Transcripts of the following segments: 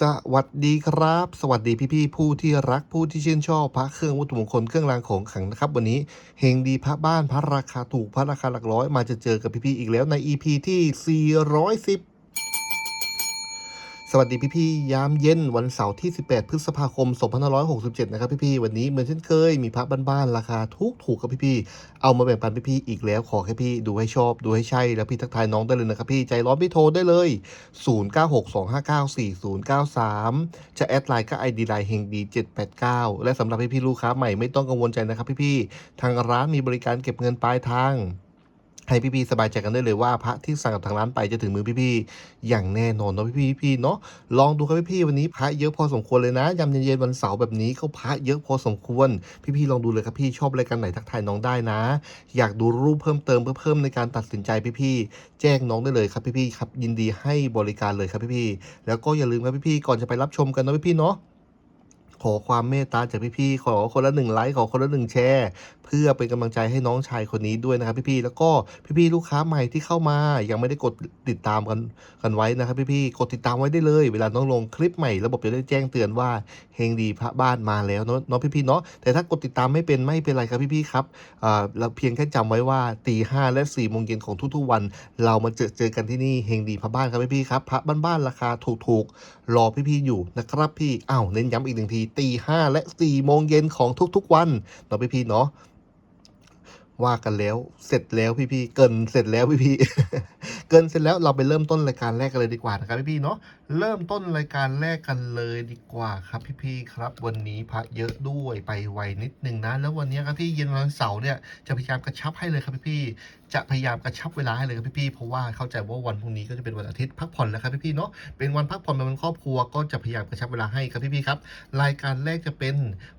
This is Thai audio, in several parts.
สวัสดีครับ สวัสดีพี่ๆผู้ที่รักผู้ที่ชื่นชอบพระเครื่องวัตถุมงคลเครื่องรางของขลังนะครับ วันนี้เฮงดีพระบ้านพระราคาถูกพระราคาหลักร้อยมาจะเจอกับพี่ๆอีกแล้วใน EP ที่ 410ส วัสดีพี่ๆยามเย็นวันเสาร์ที่ 18 พฤษภาคม 2567 นะครับพี่ๆวันนี้เหมือนเช่นเคยมีพระบ้านๆราคาถูกถูกๆครับพี่ๆเอามาแบ่งปันพี่ๆอีกแล้วขอแค่พี่ดูให้ชอบดูให้ใช่แล้วพี่ทักทายน้องได้เลยนะครับพี่ใจร้อนพี่โทรได้เลย 0962594093 จะแอดไลน์ก็ ID ไลน์เฮงดี789 และสำหรับพี่ๆลูกค้าใหม่ไม่ต้องกังวลใจนะครับพี่ๆทางร้านมีบริการเก็บเงินปลายทาง ให้พี่ๆสบายใจกันได้เลยว่าพระที่สั่งกับทางร้านไปจะถึงมือพี่ๆอย่างแน่นอนเนาะพี่ๆพี่ๆเนาะลองดูครับพี่ๆวันนี้พระเยอะพอสมควรเลยนะยามเย็นๆวันเสาร์แบบนี้ก็พระเยอะพอสมควร พี่ๆลองดูเลยครับพี่ชอบรายการไหนทักทายน้องได้นะ อยากดูรูปเพิ่มเติมเพื่อเพิ่มในการตัดสินใจพี่ๆแจ้งน้องได้เลยครับพี่ๆครับยินดีให้บริการเลยครับพี่ๆแล้วก็อย่าลืมครับพี่ๆก่อนจะไปรับชมกันเนาะพี่ๆเนาะ ขอความเมตตาจากพี่ๆขอคนละหนึ่งไลค์ขอคนละหนึ่งแชร์เพื่อเป็นกำลังใจให้น้องชายคนนี้ด้วยนะครับพี่ๆแล้วก็พี่ๆลูกค้าใหม่ที่เข้ามายังไม่ได้กดติดตามกันกันไว้นะครับพี่ๆกดติดตามไว้ได้เลย เวลาน้องลงคลิปใหม่ระบบจะได้แจ้งเตือนว่าเฮงดีพระบ้านมาแล้วเนาะเนาะพี่ๆเนาะแต่ถ้ากดติดตามไม่เป็นไม่เป็นไรครับพี่ๆครับอ่าเราเพียงแค่จำไว้ว่าตีห้าและสี่โมงเย็นของทุกๆวัน เรามาเจอเจอกันที่นี่เฮงดีพระบ้านครับพี่ๆครับพระบ้านๆราคาถูกๆรอพี่ๆอยู่นะครับพี่อ้าวเน้นย้ำอีกหนึ่งทีตีห้าและสี่โมงเย็นของทุกๆวันเนาะพี่ๆเนาะว่ากันแล้วเสร็จแล้วพี่ๆเกินเสร็จแล้วพี่ๆเกินเสร็จแล้วเราไปเริ่มต้นรายการแรกกันเลยดีกว่านะครับพี่ๆเนาะเริ่มต้นรายการแรกกันเลยดีกว่าครับพี่ๆครับ วันนี้พระเยอะด้วยไปไวนิดนึงนะ แล้ววันนี้ครับพี่เย็นวันเสาร์เนี่ยจะพยายามกระชับให้เลยครับพี่ๆจะพยายามกระชับเวลาให้เลยครับพี่ๆเพราะว่าเข้าใจว่าวันพรุ่งนี้ก็จะเป็นวันอาทิตย์พักผ่อนแล้วครับพี่ๆเนาะเป็นวันพักผ่อนเป็นวันครอบครัว ก็จะพยายามกระชับเวลาให้ครับพี่ๆครับรายการแรกจะเป็น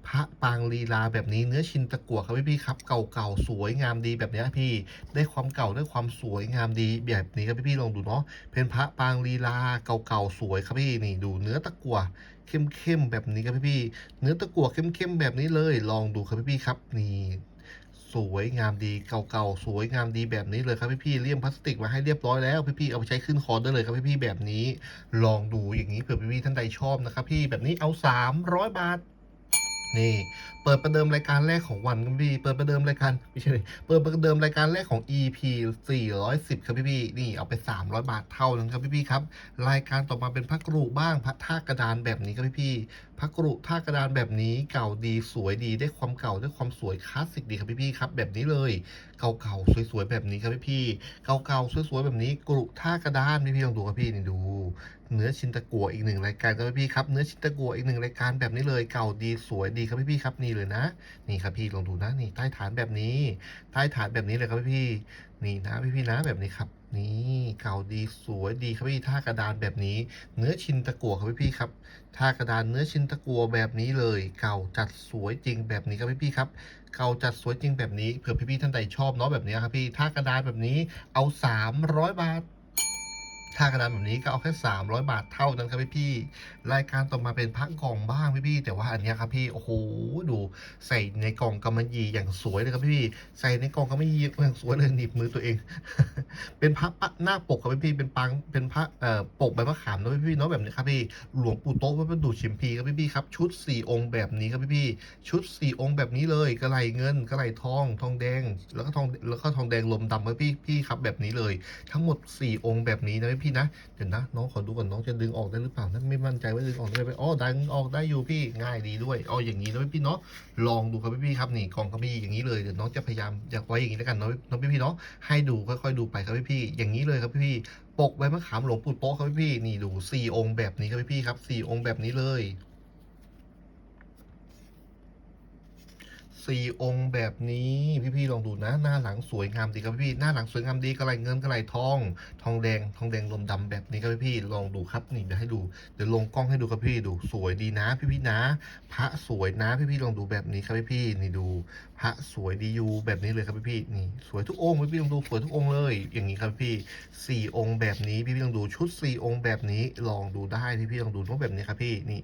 พระปางลีลาแบบนี้เนื้อชินตะกั่วครับพี่ๆครับเก่าๆสวยงามดีแบบนี้พี่ ได้ความเก่าได้ความสวยงามดีแบบนี้ครับพี่ๆลองดูเนาะเป็นพระปางลีลาเก่าๆสวยครับพี่นี่ดูเนื้อตะกั่วเข้มๆแบบนี้ครับพี่ๆเนื้อตะกั่วเข้มๆแบบนี้เลย ลองดูครับพี่ๆครับนี่สวยงามดีเก่าๆสวยงามดีแบบนี้เลยครับพี่ๆเลี่ยมพลาสติกมาให้เรียบร้อยแล้วพี่ๆเอาไปใช้ขึ้นคอได้เลยครับพี่ๆแบบนี้ ลองดูอย่างนี้เผื่อพี่ๆท่านใดชอบนะครับพี่แบบนี้เอา 300 บาท นี่เปิดประเดิมรายการแรกของวันครับพี่เปิดประเดิมรายการไม่ใช่เปิดประเดิมรายการแรกของ EP 410ครับพี่พี่นี่เอาไป 300 บาทเท่านั้นครับพี่พี่ครับรายการต่อมาเป็นพระกรุบ้างพระท่ากระดานแบบนี้ครับพี่พี่พระกรุท่ากระดานแบบนี้เก่าดีสวยดีได้ความเก่าได้ความสวยคลาสสิกดีครับพี่พี่ครับแบบนี้เลยเก่าๆสวยๆแบบนี้ครับพี่พี่เก่าๆสวยๆแบบนี้กรุท่ากระดานพี่พี่ลองดูครับพี่นี่ดู เนื้อชินตะกัวอีกหนึ่งรายการครับพี่ครับเนื้อชินตะกัวอีกหนึ่งรายการแบบนี้เลย เก่าดีสวยดีครับพี่พี่ครับนี่เลยนะ นี่ครับพี่ลองดูนะนี่ใต้ฐานแบบนี้ ใต้ฐานแบบนี้เลยครับพี่พี่นี่นะพี่พี่นะแบบนี้ครับ นี่เก่าดีสวยดีครับพี่ท่ากระดานแบบนี้ เนื้อชินตะกัวครับพี่พี่ครับท่ากระดานเนื้อชินตะกัวแบบนี้เลย เก่าจัดสวยจริงแบบนี้ครับพี่พี่ครับเก่าจัดสวยจริงแบบนี้เผื่อพี่พี่ท่านใดชอบเนาะแบบนี้ครับพี่ท่ากระดานแบบนี้เอา 300 บาท ค่ากระดานแบบนี้ก็เอาแค่ 300 บาทเท่านั้นครับพี่ๆรายการต่อมาเป็นพักกล่องบ้างพี่พี่ๆแต่ว่าอันนี้ครับพี่โอ้โหดูใส่ในกล่องกำมะหยี่อย่างสวยเลยครับพี่ๆใส่ในกล่องกำมะหยี่อย่างสวยเลยหนีบมือตัวเอง เป็นพระปะหน้าปกครับพี่ๆเป็นปังเป็นพระเอ่อปกใบมะขามนะพี่ๆเนาะแบบนี้ครับพี่หลวงปู่โต๊ะวัดประดูชิมพีครับพี่พี่ๆครับชุดสี่องค์แบบนี้ครับพี่ๆชุดสี่องค์แบบนี้เลยกระไหลเงินกระไหลทอง ทองแดง แล้วก็ทองแล้วก็ทองแดงลมดำครับพี่พี่ๆครับแบบนี้เลย ทั้งหมด 4 องค์แบบนี้นะพี่นะ เดี๋ยวนะ น้องขอดูก่อนน้องจะดึงออกได้หรือเปล่านะไม่มั่นใจว่าดึงออกได้ไหมอ๋อดึงออกได้อยู่พี่ง่ายดีด้วยเอาอย่างนี้นะพี่เนาะลองดูครับพี่ครับนี่กล่องก็มีอย่างนี้เลยเดี๋ยวน้องจะพยายามอยากไว้อย่างนี้แล้วกันน้องน้องพี่ๆเนาะให้ดูค่อยๆดูไปครับพี่อย่างนี้เลยครับพี่ปกใบมะขามหลวงปู่โต๊ะครับพี่นี่ดูสี่องค์แบบนี้ครับพี่ครับสี่องค์แบบนี้เลย สี่องค์แบบนี้ พี่ๆลองดูนะ หน้าหลังสวยงามดีครับพี่ๆหน้าหลังสวยงามดีกระไหลเงินกระไหลทอง ทองแดงทองแดงลมดำแบบนี้ครับพี่ๆลองดูครับนี่เดี๋ยวให้ดูเดี๋ยวลงกล้องให้ดูครับพี่ดูสวยดีนะ พี่ๆนะ พระสวยนะพี่ๆลองดูแบบนี้ครับพี่ๆนี่ดู พระสวยดีอยู่แบบนี้เลยครับพี่ๆนี่สวยทุกองค์พี่ๆลองดูสวยทุกองค์เลย อย่างนี้ครับพี่สี่องค์แบบนี้พี่ๆลองดูชุดสี่องค์แบบนี้ลองดูได้พี่ๆลองดูว่าแบบนี้ครับพี่นี่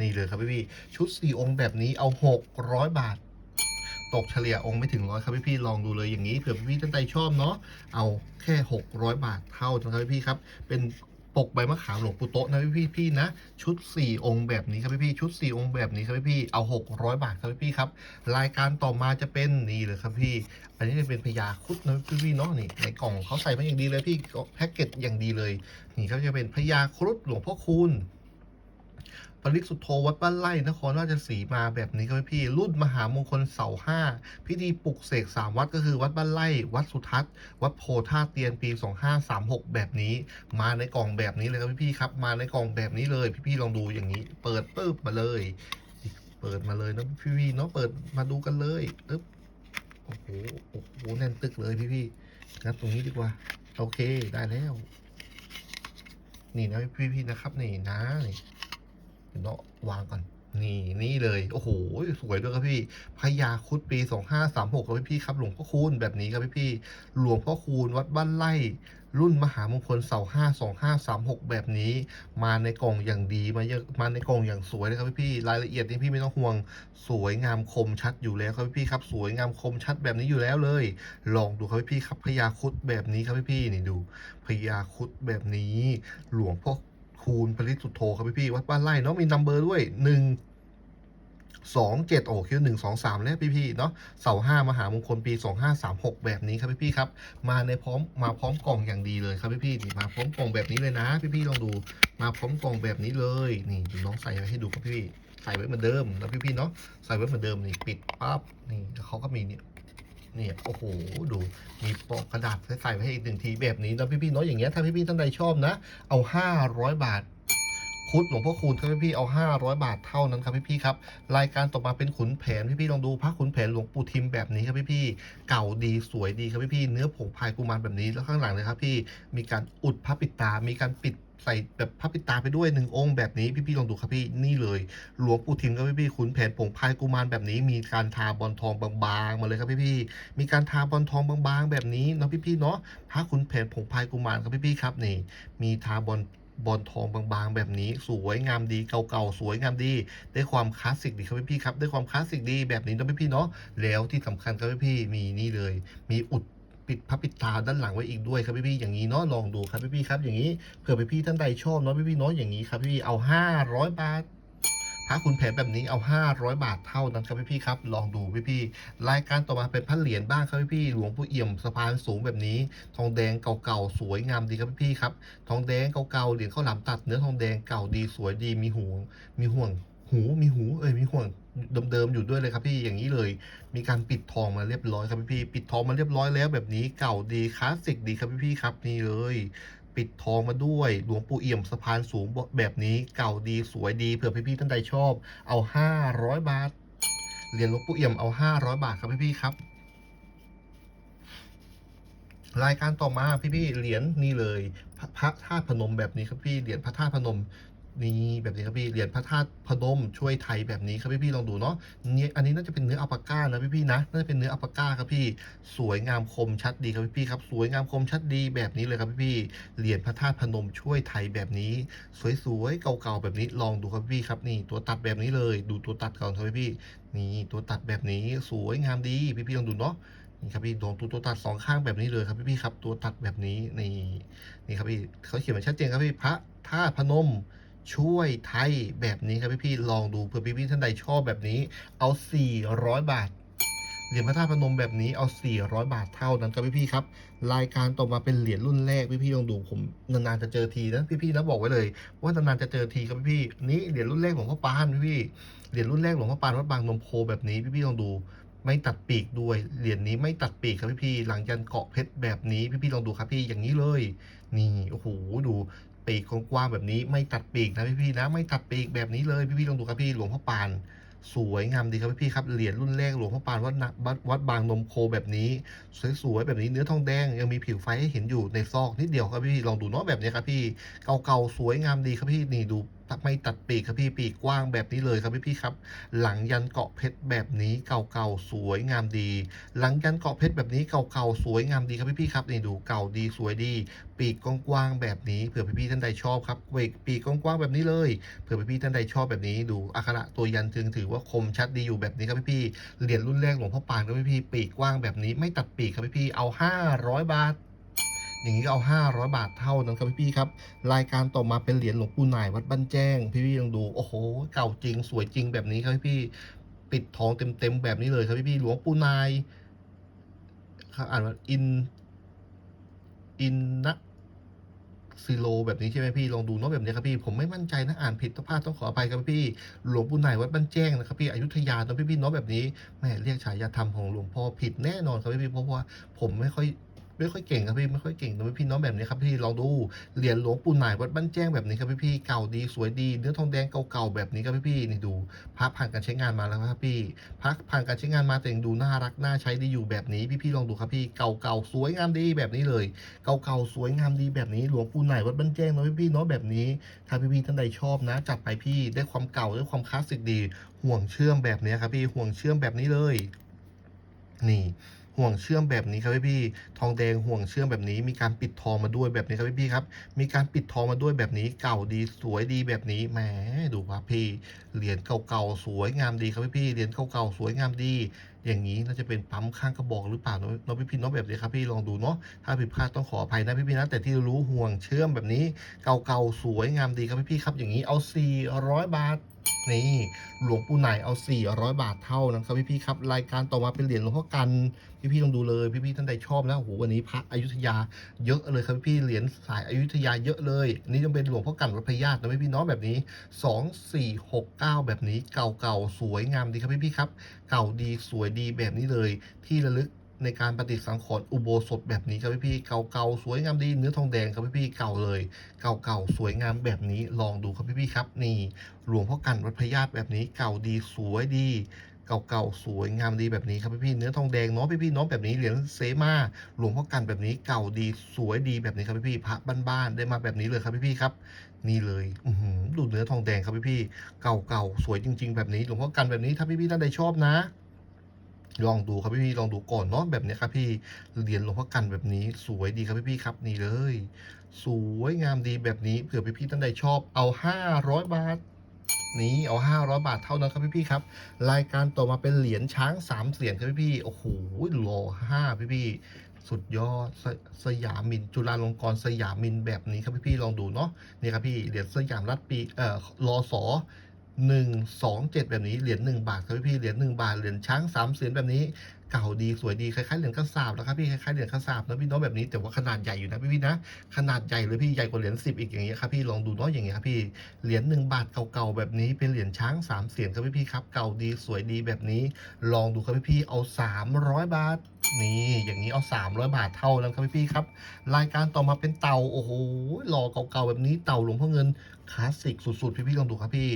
นี่เลยครับพี่ๆชุดสี่องค์แบบนี้เอาหกร้อยบาท ตกเฉลี่ยองค์ไม่ถึงร้อยครับพี่ๆลองดูเลยอย่างนี้เผื่อพี่ๆท่านใดชอบเนาะเอาแค่ 600 บาทเท่านั้นครับพี่ๆครับเป็นปกใบมะขามหลวงปู่โตะนะพี่พี่พี่นะ ชุด 4 องค์แบบนี้ครับพี่พี่ชุด 4 องค์แบบนี้ครับพี่พี่เอา 600 บาทครับพี่พี่ครับรายการต่อมาจะเป็นนี่เลยครับพี่ อันนี้จะเป็นพญาครุดนะพี่พี่เนาะนี่ในกล่องเขาใส่มาอย่างดีเลยพี่แพ็กเกจอย่างดีเลย นี่เขาจะเป็นพญาครุดหลวงพ่อคูณ ปริสุทโธวัดบ้านไร่นครราชสีมาแบบนี้ครับพี่ รุ่นมหามงคลเสาห้าพิธีปลุกเสกสามวัดก็คือวัดบ้านไร่วัดสุทัศน์ วัดโพท่าเตียนปี 2536 แบบนี้ มาในกล่องแบบนี้เลยครับพี่ครับ มาในกล่องแบบนี้เลย พี่ๆลองดูอย่างนี้ เปิดปึ๊บมาเลย เปิดมาเลยนะพี่ๆเนาะเปิดมาดูกันเลยปึ๊บโอ้โหโอ้โหแน่นตึกเลยพี่ๆงัดตรงนี้ดีกว่า โอเคได้แล้ว นี่นะพี่ๆนะครับนี่นะนี่ เนาะวางก่อนนี่นี่เลย โอ้โห สวยด้วยครับพี่พญาคุดปี2536ครับพี่ครับหลวงพ่อคูณแบบนี้ครับพี่ๆหลวงพ่อคูณวัดบ้านไร่ รุ่นมหามงคลเสาห้าสองห้าสามหกแบบนี้ มาในกล่องอย่างดีมาเยอะมาในกล่องอย่างสวยเลยครับพี่ๆรายละเอียดนี่พี่ไม่ต้องห่วง สวยงามคมชัดอยู่แล้วครับพี่ๆครับ สวยงามคมชัดแบบนี้อยู่แล้วเลย ลองดูครับพี่ๆครับพญาคุดแบบนี้ครับพี่ๆนี่ดูพญาคุดแบบนี้ หลวงพ่อ คูณปริสุทธโธครับพี่ๆวัดบ้านไร่เนาะมีนัมเบอร์ด้วยหนึ่งสองเจ็ดโอคิวหนึ่งสองสามแล้วพี่พี่เนาะเสาห้ามหามงคลปีสองห้าสามหกแบบนี้ครับพี่พี่ครับ มาในพร้อมมาพร้อมกล่องอย่างดีเลยครับพี่พี่นี่มาพร้อมกล่องแบบนี้เลยนะ พี่พี่ลองดูมาพร้อมกล่องแบบนี้เลยนี่น้องใส่ไว้ให้ดูครับพี่ใส่ไว้เหมือนเดิมแล้วพี่พี่เนาะใส่ไว้เหมือนเดิมนี่ปิดปั๊บนี่เขาก็มีเนี่ย เนี่ยโอ้โหดูมีปอกกระดาษใส่ไว้ให้อีกหนึ่งทีแบบนี้แล้วพี่พี่ๆเนาะอย่างเงี้ยถ้าพี่พี่ๆท่านใดชอบนะ เอาห้าร้อยบาทคุดหลวงพ่อคูณครับพี่ๆเอา 500 บาทเท่านั้นครับพี่ๆครับ รายการต่อมาเป็นขุนแผนพี่ๆลองดูพระขุนแผนหลวงปู่ทิมแบบนี้ครับพี่ๆเก่าดีสวยดีครับพี่ๆเนื้อผงพายกุมารแบบนี้แล้วข้างหลังนะครับพี่มีการอุดพระปิดตา มีการปิด ใส่แบบพระปิดตาไปด้วยหนึ่งองค์แบบนี้พี่ๆลองดูครับพี่นี่เลยหลวงปู่ทิมครับพี่ๆขุนแผนผงพายกุมารแบบนี้ มีการทาบอลทองบางๆมาเลยครับพี่ๆมีการทาบอลทองบางๆ แบบนี้เนาะพี่ๆเนาะพระขุนแผนผงพายกุมารครับพี่ๆครับนี่ มีทาบอลบอลทองบางๆ แบบนี้สวยงามดีเก่าๆสวยงามดี ได้ความคลาสสิกดีครับพี่ๆครับได้ความคลาสสิกดีแบบนี้นะพี่ๆเนาะแล้วที่สำคัญครับพี่ๆมีนี่เลย มีอุด ปิดพระปิดตาด้านหลังไว้อีกด้วยครับพี่ๆอย่างนี้เนาะลองดูครับพี่ๆครับ อย่างนี้เผื่อพี่ๆท่านใดชอบเนาะพี่ๆเนาะอย่างนี้ครับพี่ๆเอา500บาทพระคุณแผนแบบนี้เอา 500 บาทเท่านั้นครับพี่ๆครับ ลองดูพี่ๆรายการต่อมาเป็นพระเหรียญบ้างครับพี่ๆหลวงปู่เอี่ยมสะพานสูงแบบนี้ ทองแดงเก่าๆสวยงามดีครับพี่ๆครับ ทองแดงเก่าๆเหรียญข้าวหลามตัดเนื้อทองแดงเก่าดีสวยดีมีหูมีห่วง หูมีหูเอ้ยมีห่วงเดิมๆอยู่ด้วยเลยครับพี่อย่างนี้เลย มีการปิดทองมาเรียบร้อยครับพี่ปิดทองมาเรียบร้อยแล้วแบบนี้เก่าดีคลาสสิกดีครับพี่ครับนี่เลย ปิดทองมาด้วยหลวงปู่เอี่ยมสะพานสูงแบบนี้เก่าดีสวยดีเผื่อพี่ๆท่านใดชอบ เอา 500 บาทเหรียญหลวงปู่เอี่ยมเอา 500 บาทครับพี่ๆครับรายการต่อมาพี่ๆเหรียญนี่เลยพระธาตุพนมแบบนี้ครับพี่เหรียญพระธาตุพนม นี่แบบนี้ครับพี่เหรียญพระธาตุพนมช่วยไทยแบบนี้ครับพี่ๆลองดูเนาะเนี่ยอันนี้น่าจะเป็นเนื้ออัปาก้านะพี่ๆนะน่าจะเป็นเนื้ออัปาก้าครับพี่ สวยงามคมชัดดีครับพี่ๆครับสวยงามคมชัดดีแบบนี้เลยครับพี่ๆเหรียญพระธาตุพนมช่วยไทยแบบนี้ สวยๆเก่าๆแบบนี้ลองดูครับพี่ครับนี่ตัวตัดแบบนี้เลย ดูตัวตัดก่อนครับพี่ๆนี่ตัวตัดแบบนี้สวยงามดีพี่ๆลองดูเนาะนี่ครับพี่ดวงตัวตัวตัดสองข้างแบบนี้เลยครับพี่พี่ครับตัวตัดแบบนี้นี่นี่ครับพี่เขาเขียนมาชัดเจนครับพี่พระธาตุพนม ช่วยไทยแบบนี้ครับพี่พี่ๆลองดูเผื่อพี่พี่ๆท่านใดชอบแบบนี้ เอา 400 บาทเหรียญพระธาตุพนมแบบนี้เอา 400 บาทเท่านั้นครับพี่พี่ๆครับ รายการต่อมาเป็นเหรียญรุ่นแรกพี่พี่ๆลองดูผมนานๆจะเจอทีนะพี่พี่ๆนะบอกไว้เลย ว่านานๆจะเจอทีครับพี่พี่ๆนี่เหรียญรุ่นแรกหลวงพ่อปานพี่ๆเหรียญรุ่นแรกหลวงพ่อปานวัดบางนมโพแบบนี้พี่พี่ๆลองดูไม่ตัดปีกด้วย เหรียญนี้ไม่ตัดปีกครับพี่พี่ๆหลังยันเกาะเพชรแบบนี้พี่พี่ๆลองดูครับพี่อย่างนี้เลย นี่โอ้โหดู ปีกกว้างแบบนี้ไม่ตัดปีกนะพี่พี่ๆนะไม่ตัดปีกแบบนี้เลยพี่พี่ๆลองดูครับพี่หลวงพ่อปาน สวยงามดีครับพี่พี่ครับเหรียญรุ่นแรกหลวงพ่อปานวัดวัดวัดบางนมโคแบบนี้สวยๆแบบนี้เนื้อทองแดงยังมีผิวไฟให้เห็นอยู่ในซอกนิดเดียวครับพี่ลองดูเนาะแบบนี้ครับพี่เก่าๆสวยงามดีครับพี่นี่ดู ไม่ตัดปีกครับพี่ปีกกว้างแบบนี้เลยครับพี่พี่ครับ หลังยันเกาะเพชรแบบนี้เก่าๆสวยงามดี หลังยันเกาะเพชรแบบนี้เก่าๆสวยงามดีครับพี่พี่ครับนี่ดูเก่าดีสวยดี ปีกกว้างๆแบบนี้เผื่อพี่พี่ท่านใดชอบครับเวกปีกกว้างๆแบบนี้เลยเผื่อพี่พี่ท่านใดชอบแบบนี้ดูอักขระตัวยันถึงถือว่าคมชัดดีอยู่แบบนี้ครับพี่พี่เหรียญรุ่นแรกหลวงพ่อปานครับพี่พี่ปีกกว้างแบบนี้ไม่ตัดปีกครับพี่พี่เอา 500 บาท อย่างนี้ก็เอา 500 บาทเท่านั้นครับพี่ๆครับ รายการต่อมาเป็นเหรียญหลวงปู่นายวัดบ้านแจ้ง พี่ๆลองดูโอ้โห เก่าจริงสวยจริงแบบนี้ครับพี่ๆปิดทองเต็มๆแบบนี้เลยครับพี่ๆหลวงปู่นายครับอ่านว่าอินอินนะซิโลแบบนี้ใช่ไหมพี่ลองดูเนาะแบบนี้ครับพี่ผมไม่มั่นใจนะอ่านผิดต้องพลาดต้องขออภัยครับพี่หลวงปู่นายวัดบ้านแจ้งนะครับพี่อยุธยาเนาะพี่ๆเนาะแบบนี้แม่เรียกฉายาธรรมของหลวงพ่อผิดแน่นอนครับพี่เพราะว่าผมไม่ค่อย ไม่ค่อยเก่งครับพี่ไม่ค่อยเก่งนะพี่น้องแบบนี้ครับพี่ลองดูเหรียญหลวงปู่หน่ายวัดบ้านแจ้งแบบนี้ครับพี่พี่เก่าดีสวยดีเนื้อทองแดงเก่าๆแบบนี้ครับพี่พี่นี่ดูพระผ่านการใช้งานมาแล้วครับพี่พระผ่านการใช้งานมาแต่ยังดูน่ารักน่าใช้ดีอยู่แบบนี้พี่พี่ลองดูครับพี่เก่าๆสวยงามดีแบบนี้เลย เก่าๆสวยงามดีแบบนี้หลวงปู่หน่ายวัดบ้านแจ้งนะพี่พี่เนาะแบบนี้ถ้าพี่พี่ท่านใดชอบนะจัดไปพี่ได้ความเก่าได้ความคลาสสิกดี ห่วงเชื่อมแบบนี้ครับพี่ห่วงเชื่อมแบบนี้เลย นี่ ห่วงเชื่อมแบบนี้ครับพี่พี่ทองแดงห่วงเชื่อมแบบนี้ มีการปิดทองมาด้วยแบบนี้ครับพี่พี่ครับมีการปิดทองมาด้วยแบบนี้เก่าดีสวยดีแบบนี้แหมดูครับพี่เหรียญเก่าๆสวยงามดีครับพี่พี่เหรียญเก่าๆสวยงามดี อย่างนี้น่าจะเป็นปั๊มข้างกระบอกหรือเปล่าเนาะเนาะพี่พี่เนาะแบบนี้ครับพี่ลองดูเนาะถ้าผิดพลาดต้องขออภัยนะพี่พี่นะแต่ที่รู้ห่วงเชื่อมแบบนี้ เก่าๆสวยงามดีครับพี่พี่ครับ อย่างนี้เอา400บาท นี่หลวงปู่ไหนเอา 400 บาทเท่านั้นครับพี่พี่ครับ รายการต่อมาเป็นเหรียญหลวงพ่อกัน พี่พี่ลองดูเลยพี่พี่ท่านใดชอบนะโอ้โหวันนี้พระอยุธยาเยอะเลยครับพี่พี่เหรียญสายอยุธยาเยอะเลยอันนี้จะเป็นหลวงพ่อกันวัดพระญาตินะพี่พี่เน้องแบบนี้ 2 4 6 9 แบบนี้เก่าๆสวยงามดีครับพี่พี่ครับ เก่าดีสวยดีแบบนี้เลยที่ระลึก ในการปฏิสังขรณ์อุโบสถแบบนี้ครับพี่พี่เก่าๆสวยงามดีเนื้อทองแดงครับพี่พี่เก่าเลย เก่าๆสวยงามแบบนี้ลองดูครับพี่พี่ครับ นี่หลวงพ่อกันวัดพระญาตแบบนี้เก่าดีสวยดีเก่าๆสวยงามดีแบบนี้ครับพี่พี่ๆเนื้อทองแดงเนาะพี่พี่ๆเนาะแบบนี้เหรียญเซมาหลวงพ่อกันแบบนี้เก่าดีสวยดีแบบนี้ครับพี่พี่ๆพระบ้านๆได้มาแบบนี้เลยครับพี่พี่ๆครับ นี่เลยดูเนื้อทองแดงครับพี่พี่ๆเก่าๆสวยจริง ๆ แบบนี้หลวงพ่อกันแบบนี้ถ้าพี่พี่ๆท่านใดชอบนะ ลองดูครับพี่พี่ลองดูก่อนเนาะแบบนี้ครับพี่เหรียญหลวงพ่อกันแบบนี้สวยดีครับพี่พี่ครับนี่เลย สวยงามดีแบบนี้เผื่อพี่พี่ท่านใดชอบเอา 500 บาท นี้เอา 500 บาทเท่านั้นครับพี่พี่ครับ รายการต่อมาเป็นเหรียญช้างสามเสียนครับพี่พี่โอ้โหหล่อห้าพี่พี่สุดยอดสสยามินจุฬาลงกรณ์สยามินแบบนี้ครับพี่พี่ลองดูเนาะนี่ครับพี่เหรียญสยามรัฐปีเอ่อรอสอ หนึ่งสองเจ็ดแบบนี้ เหรียญหนึ่งบาทครับพี่เหรียญหนึ่งบาท เหรียญช้างสามเสียนแบบนี้เก่าดีสวยดีคล้ายๆเหรียญกระสาบแล้วครับพี่คล้ายๆเหรียญกระสาบนะพี่น้องแบบนี้แต่ว่าขนาดใหญ่อยู่นะพี่พี่ๆนะขนาดใหญ่เลยพี่ใหญ่กว่าเหรียญสิบอีกอย่างเงี้ยครับพี่ลองดูเนาะอย่างเงี้ยครับพี่เหรียญหนึ่งบาทเก่าๆแบบนี้เป็นเหรียญช้างสามเสียนครับพี่พี่ครับเก่าดีสวยดีแบบนี้ ลองดูครับพี่พี่เอา300บาทนี่อย่างนี้เอา 300 บาทเท่านั้นครับพี่พี่ครับ รายการต่อมาเป็นเต่าโอ้โหหล่อเก่าๆแบบนี้เต่าหลวงพ่อเงินคลาสสิกสุดๆ พี่พี่ลองดูครับพี่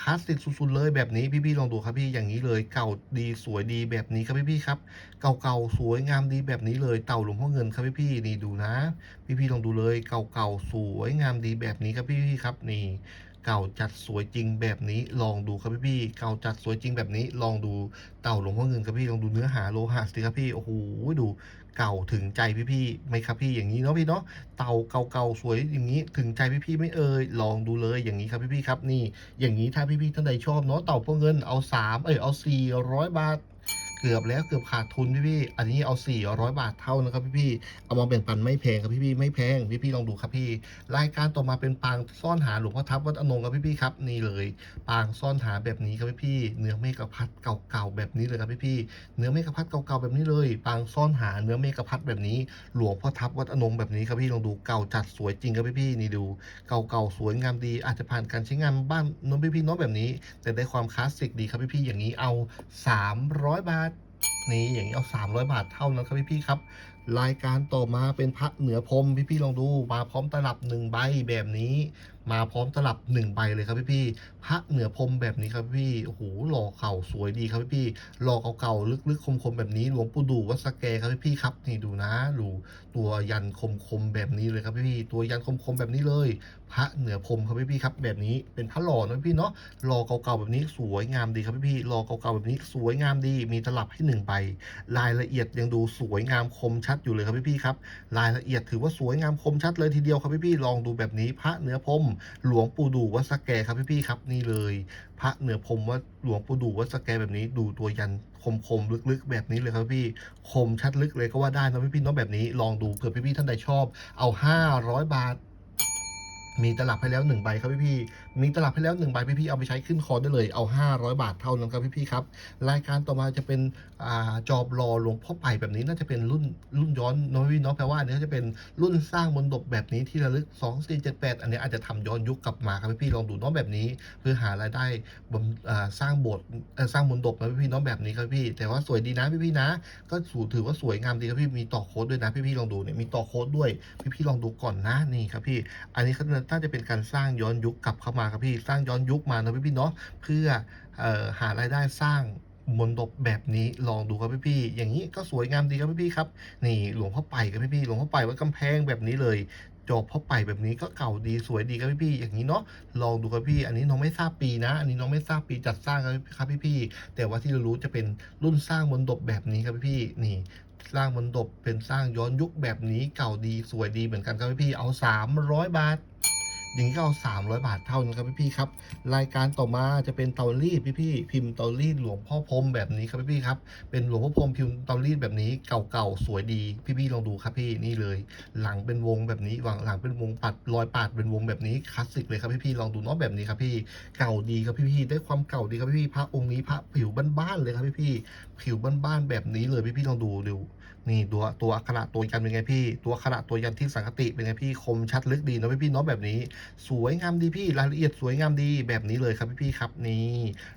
คลาสสิกสุดๆเลยแบบนี้พี่พี่ลองดูครับพี่อย่างนี้เลยเก่าดีสวยดีแบบนี้ครับพี่พี่ๆครับ เก่าๆสวยงามดีแบบนี้เลยเต่าหลวงพ่อเงินครับพี่พี่ๆนี่ดูนะพี่พี่ๆลองดูเลยเก่าๆสวยงามดีแบบนี้ครับพี่พี่ๆครับนี่เก่าจัดสวยจริงแบบนี้ลองดูครับพี่พี่ๆเก่าจัดสวยจริงแบบนี้ ลองดูเต่าหลวงพ่อเงินครับพี่ลองดูเนื้อหาโลหะสิครับพี่โอ้โหดูเก่าถึงใจพี่พี่ๆไหมครับพี่อย่างนี้เนาะพี่เนาะเต่าเก่าๆสวยอย่างนี้ถึงใจพี่พี่ๆไม่เอ่ยลองดูเลยอย่างนี้ครับพี่พี่ๆครับนี่ อย่างนี้ถ้าพี่พี่ๆท่านใดชอบเนาะเต่าพ่อเงินเอาสามเอ้ยเอาสี่ร้อยบาท กือบแล้วเกือบขาดทุนพี่พี่อันนี้เอา 400 บาทเท่านะครับพี่พี่เอามาแบ่งปันไม่แพงครับพี่พี่ไม่แพงพี่พี่ลองดูครับพี่ รายการต่อมาเป็นปางซ่อนหาหลวงพ่อทับวัดอนงครับพี่พี่ครับนี่เลยปางซ่อนหาแบบนี้ครับพี่พี่เนื้อเมฆพัดเก่าๆแบบนี้เลยครับพี่พี่เนื้อเมฆพัดเก่าๆแบบนี้เลยปางซ่อนหาเนื้อเมฆพัดแบบนี้ หลวงพ่อทับวัดอนงแบบนี้ครับพี่ลองดูเก่าจัดสวยจริงครับพี่พี่นี่ดูเก่าๆสวยงามดี อาจจะผ่านการใช้งานบ้านน้องพี่พี่น้องแบบนี้ แต่ได้ความคลาสสิกดีครับพี่พี่อย่างนี้เอา 300 บาท นี่อย่างนี้เอา300บาทเท่านั้นครับพี่พี่ๆครับ รายการต่อมาเป็นพระเหนือพรมพี่พี่ๆลองดูมาพร้อมตลับหนึ่งใบแบบนี้ มาพร้อมตลับหนึ่งใบเลยครับพี่ พระเหนือพรมแบบนี้ครับพี่โอ้โหหล่อเข่าสวยดีครับพี่หล่อเก่าๆลึกๆคมๆแบบนี้หลวงปู่ดูวัดสแกครับพี่พี่ครับนี่ดูนะดูตัวยันคมๆแบบนี้เลยครับพี่พี่ตัวยันคมๆแบบนี้เลย พระเหนือพรมครับพี่พี่ครับ แบบนี้เป็นพระหล่อนะพี่เนาะหล่อเก่าๆแบบนี้สวยงามดีครับพี่พี่หล่อเก่าๆแบบนี้สวยงามดี มีตลับให้หนึ่งใบรายละเอียดยังดูสวยงามคมชัดอยู่เลยครับพี่พี่ครับรายละเอียดถือว่าสวยงามคมชัดเลยทีเดียวครับพี่พี่ลองดูแบบนี้พระเหนือพรมหลวงปู่ดูวัดสแกครับพี่พี่ครับนี่เลย พระเหนือพรมว่าหลวงปู่ดูวัดสแกแบบนี้ดูตัวยันคมคมลึกๆ แบบนี้เลยครับพี่คมชัดลึกเลยก็ว่าได้นะพี่พี่น้องแบบนี้ลองดูเผื่อพี่พี่ท่านใดชอบ เอา 500 บาท มีตลับให้แล้วหนึ่งใบครับพี่พี่มีตลับให้แล้วหนึ่งใบพี่พี่เอาไปใช้ขึ้นคอได้เลย เอา 500 บาทเท่านั้นครับพี่พี่ครับ รายการต่อมาจะเป็นอจอบรอหลวงพ่อไปแบบนี้น่าจะเป็นรุ่นรุ่นย้อนน้อยน้องแปลว่าอันนี้จะเป็นรุ่นสร้างมนดบแบบนี้ที่ระลึก 2 4 7 8 อันนี้อาจจะทำย้อนยุคกลับมาครับพี่พี่ลองดูน้องแบบนี้ เพื่อหารายได้บสร้างโบสถ์สร้างมนดบนะพี่พี่น้องแบบนี้ครับพี่ แต่ว่าสวยดีนะพี่พี่นะ ก็สูถือว่าสวยงามดีครับพี่มีต่อโค้ดด้วยนะพี่พี่ลองดูเนี่ยมีต่อโค้ดด้วยพี่พี่ลองดูก่อนนะนี่ครับพี่ อันนี้น่าจะเป็นการสร้างย้อนยุคกลับเข้ามาครับพี่สร้างย้อนยุคมานะพี่พี่เนาะเพื่อออหารายได้สร้างมนดบแบบนี้ลองดูครับพี่พี่อย่างนี้ก็สวยงามดีครับพี่พี่ครับนี่หลวงพ่อไปครับพี่พี่หลวงพ่อไปไว้กำแพงแบบนี้เลยจอบพ่อไปแบบนี้ก็เก่าดีสวยดีครับพี่พี่อย่างนี้เนาะลองดูครับพี่ อันนี้น้องไม่ทราบปีนะ อันนี้น้องไม่ทราบปีจัดสร้างครับพี่พี่แต่ว่าที่เรารู้จะเป็นรุ่นสร้างมนดบแบบนี้ครับพี่พี่นี่สร้างมนดบเป็นสร้างย้อนยุคแบบนี้เก่าดีสวยดีเหมือนกันครับพี่ๆเอา 300 บาท อย่างนี้ก็เอา300บาทเท่านั้นครับพี่ๆครับ รายการต่อมาจะเป็นเตารีดพี่ๆพิมพ์เตารีดหลวงพ่อพรมแบบนี้ครับพี่ๆครับ เป็นหลวงพ่อพรมพิมพ์เตารีดแบบนี้เก่าๆสวยดีพี่ๆลองดูครับพี่นี่เลย หลังเป็นวงแบบนี้หลังหลังเป็นวงปัดรอยปาดเป็นวงแบบนี้คลาสสิกเลยครับพี่ๆลองดูเนาะแบบนี้ครับพี่เก่าดีครับพี่ๆได้ความเก่าดีครับพี่ๆพระองค์นี้พระผิวบ้านๆเลยครับพี่ๆผิวบ้านๆแบบนี้เลยพี่ๆลองดูดู นี่ตัวตัวอักขระตัวยันเป็นไงพี่ ตัวอักขระตัวยันที่สังคติเป็นไงพี่คมชัดลึกดีนะพี่ๆเนาะแบบนี้ สวยงามดีพี่รายละเอียดสวยงามดีแบบนี้เลยครับพี่ๆครับนี่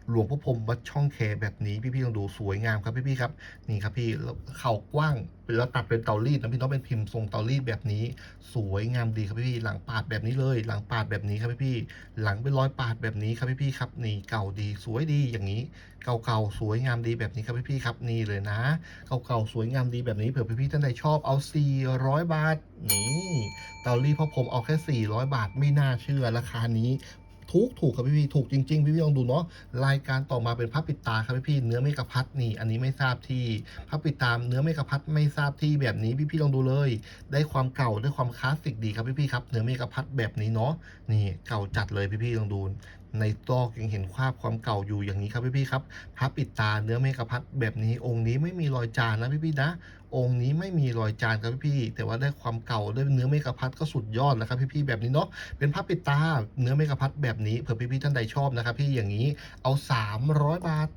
หลวงพ่อพรมวัดช่องแคแบบนี้พี่ๆลองดูสวยงามครับพี่ๆครับนี่ครับพี่แล้วเข่ากว้างแล้วตัดเป็นเตารีดนะพี่น้องเป็นพิมพ์ทรงเตารีดแบบนี้ สวยงามดีครับพี่ๆหลังปาดแบบนี้เลย หลังปาดแบบนี้ครับพี่ๆหลังเป็นรอยปาดแบบนี้ครับพี่ๆครับนี่เก่าดีสวยดีอย่างนี้เก่าๆสวยงามดีแบบนี้ครับพี่ๆครับนี่เลยนะ เก่าๆสวยงามดีแบบนี้เผื่อพี่ๆท่านใดชอบเอา 400 บาทนี่เตารีดพ่อผมเอาแค่ 400 บาทไม่น่าเชื่อราคานี้ถูกถูกครับพี่พี่ถูกจริงๆพี่พี่ลองดูเนาะรายการต่อมาเป็นพับปิดตาครับพี่พี่เนื้อเมกะพัดนี่ อันนี้ไม่ทราบที่พับปิดตามเนื้อเมกะพัดไม่ทราบที่แบบนี้พี่พี่ลองดูเลย ได้ความเก่าได้ความคลาสสิกดีครับพี่พี่ครับเนื้อเมกะพัดแบบนี้เนาะนี่เก่าจัดเลยพี่พี่ลองดู ในตอกยังเห็นภาพความเก่าอยู่อย่างนี้ครับพี่พี่ครับพับปิดตาเนื้อเมกะพัดแบบนี้องค์นี้ไม่มีรอยจานนะพี่พี่นะ องค์นี้ไม่มีรอยจานครับพี่พี่แต่ว่าได้ความเก่าได้เนื้อเมกะพัดก็สุดยอดแล้วครับพี่พี่แบบนี้เนาะเป็นผ้าปิดตาเนื้อเมกะพัดแบบนี้เผื่อพี่ๆท่านใดชอบนะครับพี่อย่างนี้เอา 300 บาท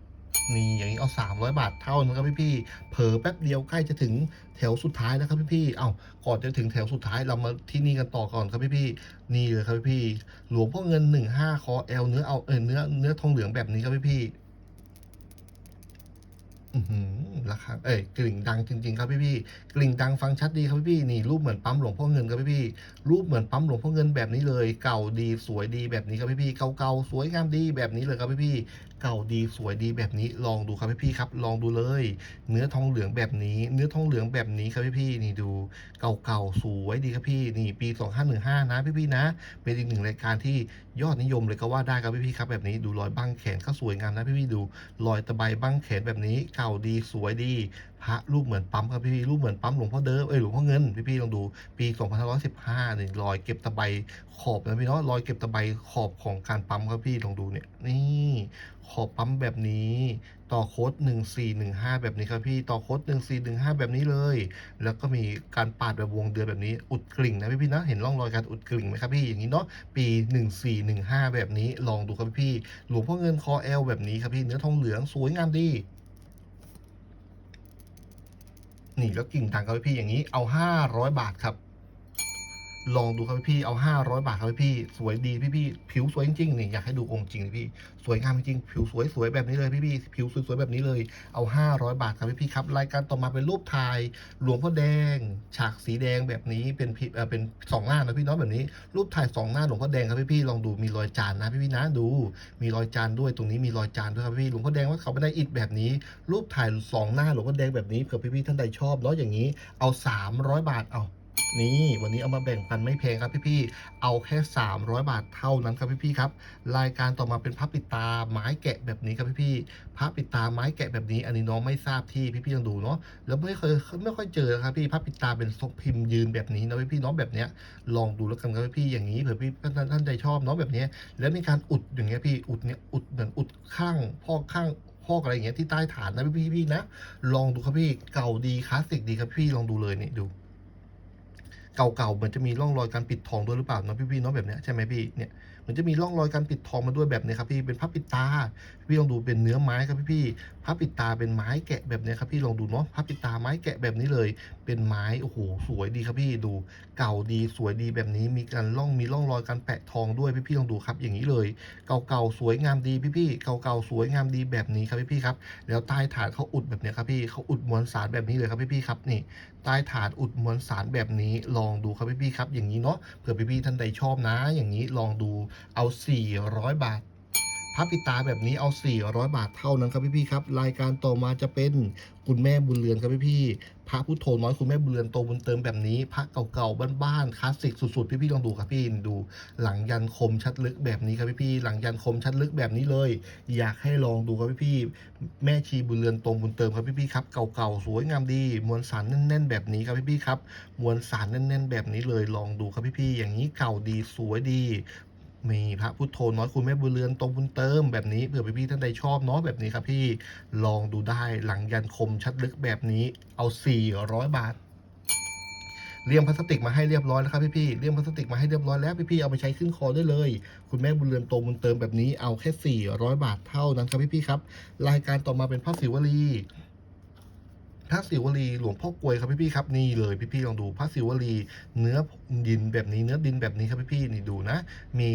นี่อย่างนี้เอา 300 บาทเท่านั้นครับพี่ๆเผลอแป๊บเดียวใกล้จะถึงแถวสุดท้ายแล้วครับพี่ๆเอาก่อนจะถึงแถวสุดท้ายเรามาที่นี่กันต่อก่อนครับพี่ๆนี่เลยครับพี่ๆหลวงพ่อเงิน 15 คอเอลเนื้อเอาเออเนื้อเนื้อทองเหลืองแบบนี้ครับพี่ๆอือหือราคาเอ้ยกลิ่งดังจริง ๆ ครับพี่พี่กลิ่งดังฟังชัดดีครับพี่พี่นี่รูปเหมือนปั๊มหลวงพ่อเงินครับพี่พี่รูปเหมือนปั๊มหลวงพ่อเงินแบบนี้เลย เก่าดีสวยดีแบบนี้ครับพี่พี่เก่าๆสวยงามดีแบบนี้เลยครับพี่พี่ เก่าดีสวยดีแบบนี้ลองดูครับพี่พี่ครับ ลองดูเลย เนื้อทองเหลืองแบบนี้ เนื้อทองเหลืองแบบนี้ครับพี่พี่นี่ดูเก่าๆสวยดีครับพี่นี่ปี 2515 นะพี่พี่นะ เป็นอีกหนึ่งรายการที่ยอดนิยมเลยก็ว่าได้ครับพี่พี่ครับแบบนี้ดูรอยบั้งแขนก็สวยงามนะพี่พี่ดูรอยตะไบบั้งแขนแบบนี้เก่าดีสวยดี พระรูปเหมือนปั๊มครับพี่รูปเหมือนปั๊มหลวงพ่อเดิมเอ้ยหลวงพ่อเงินพี่พี่ลองดูปี 2515นี่ยรอยเก็บตะไบขอบนะพี่เนาะรอยเก็บตะไบขอบของการปั๊มครับพี่ลองดูเนี่ยนี่ขอบปั๊มแบบนี้ต่อโค้ด1415 แบบนี้ครับพี่ต่อโค้ด1415 แบบนี้เลย แล้วก็มีการปาดแบบวงเดือนแบบนี้อุดกลิ่งนะพี่พี่ๆนะเห็นร่องรอยการอุดกลิ่งไหมครับพี่อย่างนี้เนาะปี 1415 แบบนี้ลองดูครับพี่หลวงพ่อเงินคอแอลแบบนี้ครับพี่เนื้อทองเหลืองสวยงามดี นี่แล้วกิ่งทางครับพี่อย่างนี้เอา 500 บาทครับ ลองดูครับพี่เอา500บาทครับพี่สวยดีพี่พี่ผิวสวยจริงๆนี่อยากให้ดูองค์จริงพี่สวยงามจริงผิวสวยสวยแบบนี้เลยพี่พี่ผิวสวยๆแบบนี้เลยเอา500บาทครับพี่พี่ครับรายการต่อมาเป็นรูปถ่ายหลวงพ่อแดง ฉากสีแดงแบบนี้เป็นพิเอ่อเป็นสองหน้านะพี่น้องแบบนี้ รูปถ่ายสองหน้าหลวงพ่อแดงครับพี่พี่ลองดูมีรอยจานนะพี่พี่นะดู มีรอยจานด้วยตรงนี้มีรอยจานด้วยครับพี่หลวงพ่อแดงว่าเขาไม่ได้อิฐแบบนี้ รูปถ่ายสองหน้าหลวงพ่อแดงแบบนี้เผื่อพี่พี่ท่านใดชอบเนาะอย่างนี้เอา300บาทเอา นี่ วันนี้เอามาแบ่งปันไม่แพงครับพี่ๆ เอาแค่ 300 บาทเท่านั้นครับพี่ๆครับ รายการต่อมาเป็นพับปิดตาไม้แกะแบบนี้ครับพี่ๆพับปิดตาไม้แกะแบบนี้ อันนี้น้องไม่ทราบที่พี่ๆลองดูเนาะ แล้วไม่เคยไม่ค่อยเจอครับพี่พับปิดตาเป็นทรงพิมพ์ยืนแบบนี้นะพี่ๆเนาะแบบเนี้ย ลองดูแล้วกันครับพี่ๆอย่างนี้เผื่อพี่ท่านท่านใจชอบเนาะแบบเนี้ยแล้วมีการอุดอย่างเงี้ยพี่ อุดเนี้ย อุดเหมือนอุดข้างพอกข้างพอกอะไรอย่างเงี้ยที่ใต้ฐานนะพี่พี่ๆนะ ลองดูครับพี่ เก่าดีคลาสสิกดีครับพี่ลองดูเลยนี่ดู เก่าๆเหมือนจะมีร่องรอยการปิดทองด้วยหรือเปล่าเนาะพี่ๆเนาะแบบเนี้ยใช่ไหมพี่เนี่ยเหมือนจะมีร่องรอยการปิดทองมาด้วยแบบเนี้ยครับพี่เป็นผ้าปิดตา พี่ลองดูเป็นเนื้อไม้ครับพี่ๆผ้าปิดตาเป็นไม้แกะแบบนี้ครับพี่ลองดูเนาะผ้าปิดตาไม้แกะแบบนี้เลย เป็นไม้โอ้โหสวยดีครับพี่ดูเก่าดีสวยดีแบบนี้มีการร่องมีร่องรอยการแปะทองด้วยพี่ๆลองดูครับอย่างนี้เลย เก่าๆสวยงามดีพี่ๆเก่าๆสวยงามดีแบบนี้ครับพี่ๆครับแล้วใต้ฐานเขาอุดแบบนี้ครับพี่เขาอุดมวลสารแบบนี้เลยครับพี่ๆครับนี่ใต้ฐานอุดมวลสารแบบนี้ลองดูครับพี่ๆครับอย่างนี้เนาะเผื่อพี่ๆท่านใดชอบนะ อย่างนี้ลองดูเอา 400 บาท พระปิดตาแบบนี้เอา 400 บาทเท่านั้นครับพี่ๆครับ รายการต่อมาจะเป็นคุณแม่บุญเรือนครับพี่ๆพระพุทโธน้อยคุณแม่บุญเรือนโตบุญเติมแบบนี้ พระเก่าๆบ้านๆคลาสสิกสุดๆพี่ๆลองดูครับพี่ดูหลังยันคมชัดลึกแบบนี้ครับพี่ๆหลังยันคมชัดลึกแบบนี้เลย อยากให้ลองดูครับพี่ๆแม่ชีบุญเรือนโตบุญเติมครับพี่ๆครับเก่าๆสวยงามดี มวลสารแน่น ๆ แบบนี้ครับพี่ๆครับมวลสารแน่น ๆ แบบนี้เลยลองดูครับพี่ๆอย่างนี้เก่าดีสวยดี มีพระพุทโธน้อยคุณแม่บุญเรือนตรงบุญเติมแบบนี้เผื่อพี่ๆท่านใดชอบเนาะแบบนี้ครับพี่ลองดูได้หลังยันคมชัดลึกแบบนี้เอา 400 บาทเลี่ยมพลาสติกมาให้เรียบร้อยแล้วครับพี่ๆเลี่ยมพลาสติกมาให้เรียบร้อยแล้วพี่ๆเอาไปใช้ขึ้นคอได้เลย คุณแม่บุญเรือนโตบุญเติมแบบนี้เอาแค่ 400 บาทเท่านั้นครับพี่ๆครับ รายการต่อมาเป็นพระศิวลี พระศิวลีหลวงพ่อกลวยครับพี่ๆครับนี่เลยพี่ๆลองดูพระศิวลีเนื้อดินแบบนี้เนื้อดินแบบนี้ครับพี่ๆนี่ดูนะ มี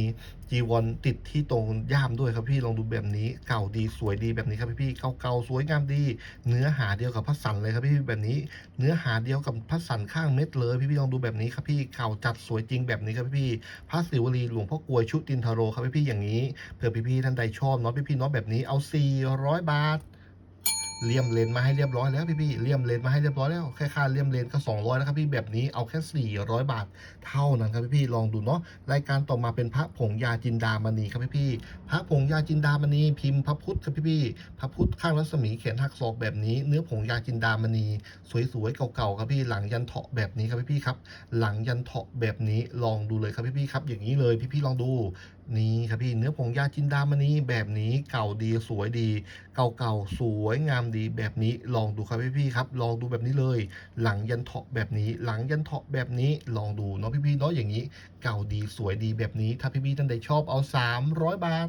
จีวรติดที่ตรงย่ามด้วยครับพี่ลองดูแบบนี้เก่าดีสวยดีแบบนี้ครับพี่ๆเก่าๆสวยงามดี เนื้อหาเดียวกับพระสันเลยครับพี่ๆแบบนี้ เนื้อหาเดียวกับพระสันข้างเม็ดเลยพี่ๆลองดูแบบนี้ครับพี่เก่าจัดสวยจริงแบบนี้ครับพี่ๆพระศิวลีหลวงพ่อกลวยชุตินทโรครับพี่ๆอย่างนี้เผื่อพี่ๆท่านใดชอบเนาะพี่ๆเนาะแบบนี้เอา400บาท เลี่ยมเลนมาให้เรียบร้อยแล้วพี่พี่ๆเลี่ยมเลนมาให้เรียบร้อยแล้วแค่ค่าเลี่ยมเลนก็200แล้วครับพี่แบบนี้เอาแค่ 400 บาท เท่านั้นครับพี่พี่ๆลองดูเนาะรายการต่อมาเป็นพระผงยาจินดามณีครับพี่พี่ๆพระผงยาจินดามณีพิมพ์พระพุทธครับพี่พี่ๆพระพุทธข้างรัศมีเขียนหักศอกแบบนี้ เนื้อผงยาจินดามณี สวยๆเก่าๆครับพี่หลังยันเถาะแบบนี้ครับพี่พี่ๆครับหลังยันเถาะแบบนี้ลองดูเลยครับพี่พี่ๆครับอย่างนี้เลยพี่พี่ๆลองดู นี้ครับพี่เนื้อผงยาจินดามณีแบบนี้เก่าดีสวยดี เก่าๆสวยงามดีแบบนี้ลองดูครับพี่พี่ๆครับลองดูแบบนี้เลย หลังยันเถาะแบบนี้ หลังยันเถาะแบบนี้ลองดูเนาะพี่พี่ๆเนาะอย่างนี้ เก่าดีสวยดีแบบนี้ ถ้าพี่พี่ๆท่านใดชอบเอา 300 บาท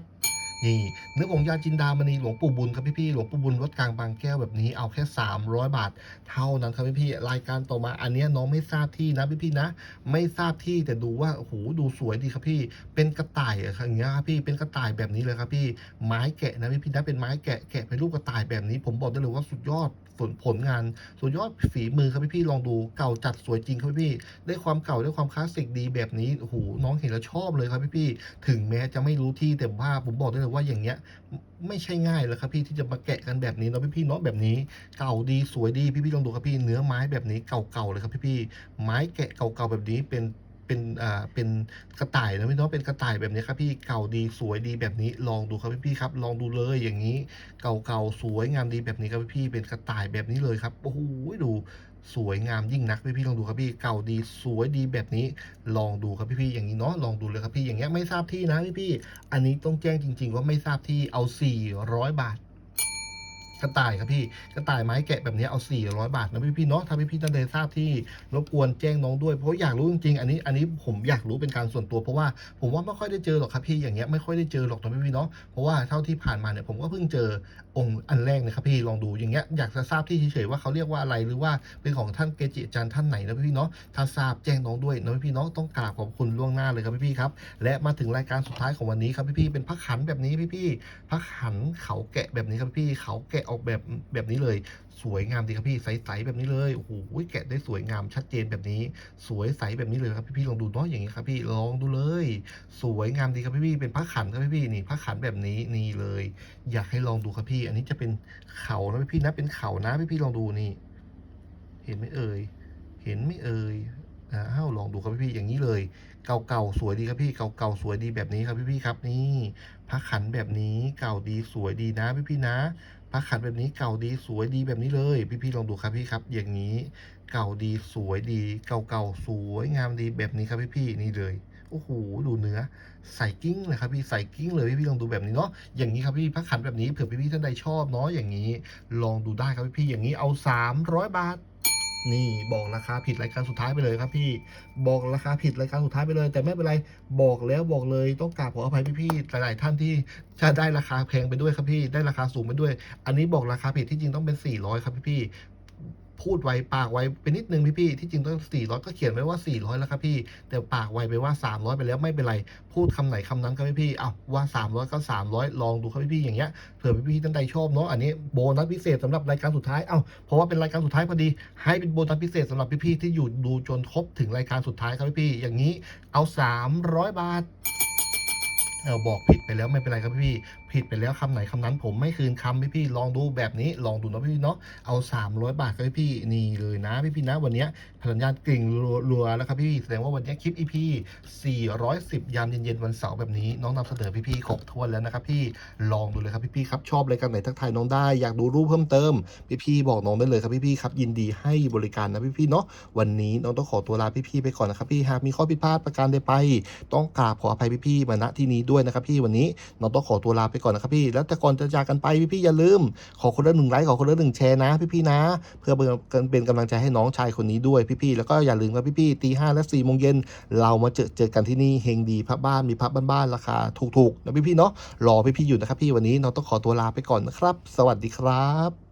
นี่เนื้อองยาจินดามณีหลวงปู่บุญครับพี่พี่ๆหลวงปู่บุญวัดกลางบางแก้วแบบนี้เอาแค่ 300 บาท เท่านั้นครับพี่พี่ๆรายการต่อมาอันนี้น้องไม่ทราบที่นะพี่พี่ๆนะ ไม่ทราบที่แต่ดูว่าโอ้โหดูสวยดีครับพี่ เป็นกระต่ายอะไรอย่างเงี้ยครับพี่เป็นกระต่ายแบบนี้เลยครับพี่ไม้แกะนะพี่พี่นะเป็นไม้แกะแกะเป็นรูปกระต่ายแบบนี้ ผมบอกได้เลยว่าสุดยอด ผลผลงานสุดยอดฝีมือครับพี่พี่ลองดูเก่าจัดสวยจริงครับพี่พี่ได้ความเก่าได้ความคลาสสิกดีแบบนี้โอ้โหน้องเห็นแล้วชอบเลยครับพี่พี่ถึงแม้จะไม่รู้ที่แต่ว่าผมบอกได้เลยว่าอย่างเงี้ยไม่ใช่ง่ายเลยครับพี่ที่จะมาแกะกันแบบนี้เนาะพี่พี่ๆเนาะแบบนี้ เก่าดีสวยดีพี่พี่ๆลองดูครับพี่เนื้อไม้แบบนี้เก่าๆเลยครับพี่พี่ๆไม้แกะเก่าๆแบบนี้เป็น เป็นอ่าเป็นกระต่ายนะพี่เนาะเป็นกระต่ายแบบนี้ครับพี่เก่าดีสวยดีแบบนี้ลองดูครับพี่พี่ครับ ลองดูเลยอย่างนี้ เก่าๆสวยงามดีแบบนี้ครับพี่พี่เป็นกระต่ายแบบนี้เลยครับโอ้โหดูสวยงามยิ่งนักพี่พี่ลองดูครับพี่เก่าดีสวยดีแบบนี้ ลองดูครับพี่พี่อย่างนี้เนาะลองดูเลยครับพี่อย่างเงี้ยไม่ทราบที่นะพี่พี่อันนี้ต้องแจ้งจริง ๆ ว่าไม่ทราบที่เอา 400 บาท กระต่ายครับพี่กระต่ายไม้แกะแบบนี้เอา 400 บาทนะพี่พี่เนาะถ้าพี่พี่ท่านใดทราบที่รบกวนแจ้งน้องด้วยเพราะอยากรู้จริงๆอันนี้อันนี้ผมอยากรู้เป็นการส่วนตัวเพราะว่าผมว่าไม่ค่อยได้เจอหรอกครับพี่อย่างเงี้ยไม่ค่อยได้เจอหรอกนะพี่พี่เนาะเพราะว่าเท่าที่ผ่านมาเนี่ยผมก็เพิ่งเจอองค์อันแรกนะครับพี่ลองดูอย่างเงี้ยอยากจะทราบที่เฉยๆว่าเขาเรียกว่าอะไรหรือว่าเป็นของท่านเกจิอาจารย์ท่านไหนนะพี่พี่เนาะถ้าทราบแจ้งน้องด้วยนะพี่พี่เนาะต้องกราบขอบคุณล่วงหน้าเลยครับพี่พี่ครับและมาถึงรายการสุดท้ายของวันนี้ครับพี่พี่เป็นพระขันแบบนี้พี่พี่พระขันเขาแกะแบบนี้ครับพี่เขาแกะออกแบบแบบนี้เลย สวยงามดีครับพี่ใสๆแบบนี้เลยโอ้โหแกะได้สวยงามชัดเจนแบบนี้ สวยใสแบบนี้เลยครับพี่ๆลองดูเนาะอย่างนี้ครับพี่ลองดูเลย สวยงามดีครับพี่ๆเป็นพระขันครับพี่ๆนี่พระขันแบบนี้นี่เลย อยากให้ลองดูครับพี่ อันนี้จะเป็นเขานะพี่ๆนะเป็นเขานะพี่ๆลองดูนี่ เห็นไหมเอ่ยเห็นไหมเอ่ยอ้าวลองดูครับพี่ๆอย่างนี้เลย เก่าๆสวยดีครับพี่เก่าๆสวยดีแบบนี้ครับพี่ๆครับนี่พระขันแบบนี้เก่าดีสวยดีนะพี่ๆนะ พระขันแบบนี้เก่าดีสวยดีแบบนี้เลย พี่ๆลองดูครับพี่ครับ อย่างนี้ เก่าดีสวยดี เก่าๆสวยงามดีแบบนี้ครับพี่ๆนี่เลยโอ้โหดูเนื้อใส่กิ้งเลยครับพี่ใส่กิ้งเลยพี่ๆลองดูแบบนี้เนาะอย่างนี้ครับพี่พระขันแบบนี้เผื่อพี่ๆท่านใดชอบเนาะอย่างนี้ ลองดูได้ครับพี่ๆอย่างนี้เอา 300 บาท นี่บอกราคาผิดรายการสุดท้ายไปเลยครับพี่บอกราคาผิดรายการสุดท้ายไปเลย แต่ไม่เป็นไรบอกแล้วบอกเลยต้องกราบขออภัยพี่ๆหลายๆท่านที่จะได้ราคาแพงไปด้วยครับพี่ได้ราคาสูงไปด้วย อันนี้บอกราคาผิดที่จริงต้องเป็น 400 ครับพี่ๆ พูดไวปากไวไปนิดนึงพี่ๆที่จริงต้อง400 ก็เขียนไว้ว่า 400 แล้วครับพี่ แต่ปากไวไปว่า 300 ไปแล้วไม่เป็นไร พูดคำไหนคำนั้นครับพี่ๆเอาว่า 300 ก็ 300 ลองดูครับพี่ๆอย่างเงี้ยเผื่อพี่ๆท่านใดชอบเนาะอันนี้โบนัสพิเศษสำหรับรายการสุดท้ายเอ้าเพราะว่าเป็นรายการสุดท้ายพอดี ให้เป็นโบนัสพิเศษสำหรับพี่ๆที่อยู่ดูจนครบถึงรายการสุดท้ายครับพี่ๆอย่างนี้เอา 300 บาท เออบอกผิดไปแล้วไม่เป็นไรครับพี่ผิดไปแล้วคำไหนคำนั้น ผมไม่คืนคำพี่ๆลองดูแบบนี้ลองดูนะพี่เนาะเอา 300 บาทครับพี่นี่เลยนะพี่ๆนะวันนี้ยพลังงานกลิ่งรัวๆแล้วครับพี่แสดงว่าวันนี้คลิป EP 410 ยามเย็นๆวันเสาร์แบบนี้น้องนำเสนอพี่ๆครบถ้วนแล้วนะครับพี่ลองดูเลยครับพี่ๆครับชอบรายการไหนทักทายน้องได้อยากดูรูปเพิ่มเติมพี่ๆบอกน้องได้เลยครับพี่ๆครับยินดีให้บริการนะพี่ๆเนาะวันนี้น้องต้องขอตัวลาพี่ๆไปก่อนนะครับพี่หากมีข้อผิดพลาดประการใดไป ต้องกราบขออภัยพี่ๆมาณที่นี้ด้วยนะครับพี่วันนี้น้องต้องขอตัวลาไปก่อนนะครับพี่แล้วแต่ก่อนจะจากกันไปพี่ๆอย่าลืม ขอคนละหนึ่งไลค์ขอคนละหนึ่งแชร์นะ พี่ๆนะ เพื่อเป็นกำลังใจให้น้องชายคนนี้ด้วยพี่ๆแล้วก็อย่าลืมครับพี่ๆตีห้าและสี่โมงเย็นเรามาเจอเจอกันที่นี่เฮงดีพระบ้านมีพระบ้านๆราคาถูกๆนะพี่ๆเนาะรอพี่ๆอยู่นะครับพี่วันนี้น้องต้องขอตัวลาไปก่อนนะครับ สวัสดีครับ